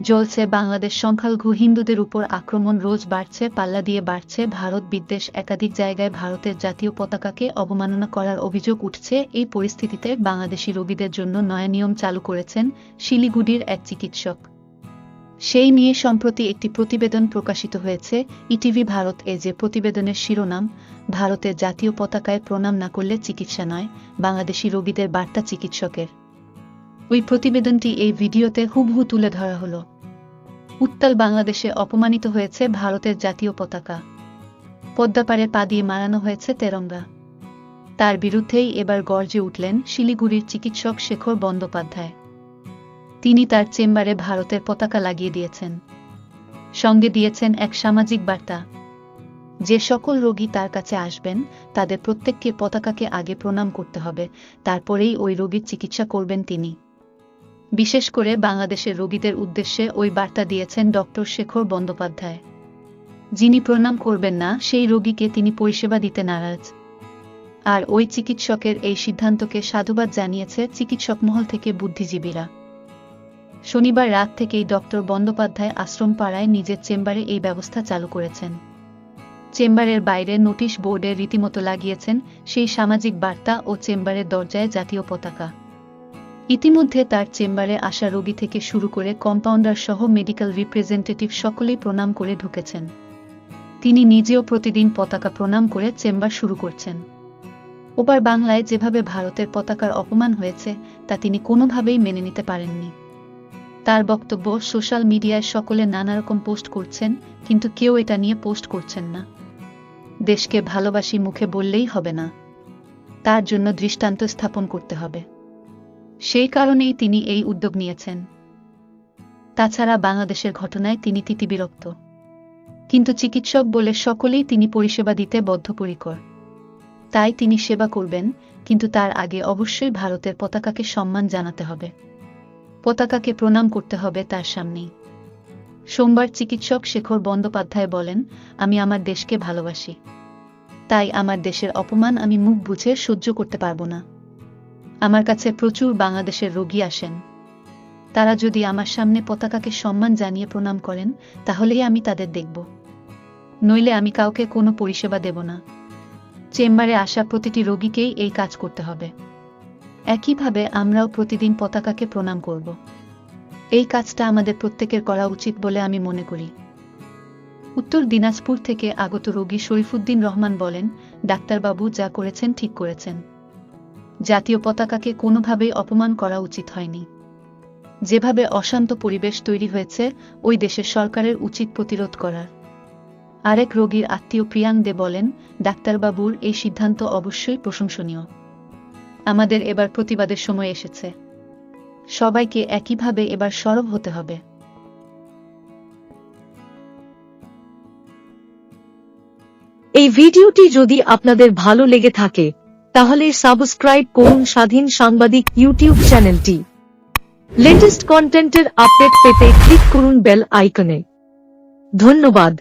জ্বলছে বাংলাদেশ সংখ্যালঘু হিন্দুদের উপর আক্রমণ, রোজ বাড়ছে, পাল্লা দিয়ে বাড়ছে, ভারত বিদ্বেষ, একাধিক জায়গায় ভারতের জাতীয় পতাকাকে অবমাননা করার অভিযোগ উঠছে। এই পরিস্থিতিতে বাংলাদেশি রোগীদের জন্য নয়া নিয়ম চালু করেছেন শিলিগুড়ির এক চিকিৎসক। সেই নিয়ে সম্প্রতি একটি প্রতিবেদন প্রকাশিত হয়েছে। ইটিভি ভারত এ যে প্রতিবেদনের শিরোনাম, ভারতের জাতীয় পতাকায় প্রণাম না করলে চিকিৎসা নয়, বাংলাদেশি রোগীদের বার্তা চিকিৎসকের। ওই প্রতিবেদনটি এই ভিডিওতে হুবহু তুলে ধরা হলো। উত্তাল বাংলাদেশে অপমানিত হয়েছে ভারতের জাতীয় পতাকা। পদ্মাপাড়ে পা দিয়ে মারানো হয়েছে তেরঙ্গা। তার বিরুদ্ধেই এবার গর্জে উঠলেন শিলিগুড়ির চিকিৎসক শেখর বন্দ্যোপাধ্যায়। তিনি তার চেম্বারে ভারতের পতাকা লাগিয়ে দিয়েছেন। সঙ্গে দিয়েছেন এক সামাজিক বার্তা। যে সকল রোগী তার কাছে আসবেন, তাদের প্রত্যেককে পতাকাকে আগে প্রণাম করতে হবে, তারপরেই ওই রোগীর চিকিৎসা করবেন তিনি। বিশেষ করে বাংলাদেশের রোগীদের উদ্দেশ্যে ওই বার্তা দিয়েছেন ডক্টর শেখর বন্দ্যোপাধ্যায়। যিনি প্রণাম করবেন না, সেই রোগীকে তিনি পরিষেবা দিতে নারাজ। আর ওই চিকিৎসকের এই সিদ্ধান্তকে সাধুবাদ জানিয়েছে চিকিৎসক মহল থেকে বুদ্ধিজীবীরা। শনিবার রাত থেকেই ডক্টর বন্দ্যোপাধ্যায় আশ্রম পাড়ায় নিজের চেম্বারে এই ব্যবস্থা চালু করেছেন। চেম্বারের বাইরে নোটিশ বোর্ডে রীতিমতো লাগিয়েছেন সেই সামাজিক বার্তা ও চেম্বারের দরজায় জাতীয় পতাকা। ইতিমধ্যে তার চেম্বারে আসা রোগী থেকে শুরু করে কম্পাউন্ডার সহ মেডিকেল রিপ্রেজেন্টেটিভ সকলেই প্রণাম করে ঢুকেছেন। তিনি নিজেও প্রতিদিন পতাকা প্রণাম করে চেম্বার শুরু করছেন। ওপার বাংলায় যেভাবে ভারতের পতাকার অপমান হয়েছে, তা তিনি কোনোভাবেই মেনে নিতে পারেননি। তার বক্তব্য সোশ্যাল মিডিয়ায় সকলে নানা রকম পোস্ট করছেন, কিন্তু কেউ এটা নিয়ে পোস্ট করছেন না। দেশকে ভালোবাসি মুখে বললেই হবে না। তার জন্য দৃষ্টান্ত স্থাপন করতে হবে। সেই কারণেই তিনি এই উদ্যোগ নিয়েছেন। তাছাড়া বাংলাদেশের ঘটনায় তিনি তিতিবিরক্ত কিন্তু চিকিৎসক বলে সকলেই তিনি পরিষেবা দিতে বদ্ধপরিকর। তাই তিনি সেবা করবেন, কিন্তু তার আগে অবশ্যই ভারতের পতাকাকে সম্মান জানাতে হবে। পতাকাকে প্রণাম করতে হবে তার সামনেই। সোমবার চিকিৎসক শেখর বন্দ্যোপাধ্যায় বলেন, আমি আমার দেশকে ভালোবাসি। তাই আমার দেশের অপমান আমি মুখ বুঝে সহ্য করতে পারব না। আমার কাছে প্রচুর বাংলাদেশের রোগী আসেন। তারা যদি আমার সামনে পতাকাকে সম্মান জানিয়ে প্রণাম করেন, তাহলেই আমি তাদের দেখব। নইলে আমি কাউকে কোনো পরিষেবা দেব না। চেম্বারে আসা প্রতিটি রোগীকেই এই কাজ করতে হবে। একইভাবে আমরাও প্রতিদিন পতাকাকে প্রণাম করব। এই কাজটা আমাদের প্রত্যেকের করা উচিত বলে আমি মনে করি। উত্তর দিনাজপুর থেকে আগত রোগী শরীফুদ্দিন রহমান বলেন, ডাক্তারবাবু যা করেছেন ঠিক করেছেন। জাতীয় পতাকাকে কোনোভাবেই অপমান করা উচিত হয়নি। যেভাবে অশান্ত পরিবেশ তৈরি হয়েছে, ওই দেশের সরকারের উচিত প্রতিরোধ করার। আরেক রোগীর আত্মীয় প্রিয়াং দে বলেন, ডাক্তারবাবুর এই সিদ্ধান্ত অবশ্যই প্রশংসনীয়। আমাদের এবার প্রতিবাদের সময় এসেছে। সবাইকে একইভাবে এবার সরব হতে হবে। এই ভিডিওটি যদি আপনাদের ভালো লেগে থাকে তাহলে সাবস্ক্রাইব করুন স্বাধীন সাংবাদিক ইউটিউব চ্যানেলটি। লেটেস্ট কন্টেন্টের আপডেট পেতে ক্লিক করুন বেল আইকনে ধন্যবাদ।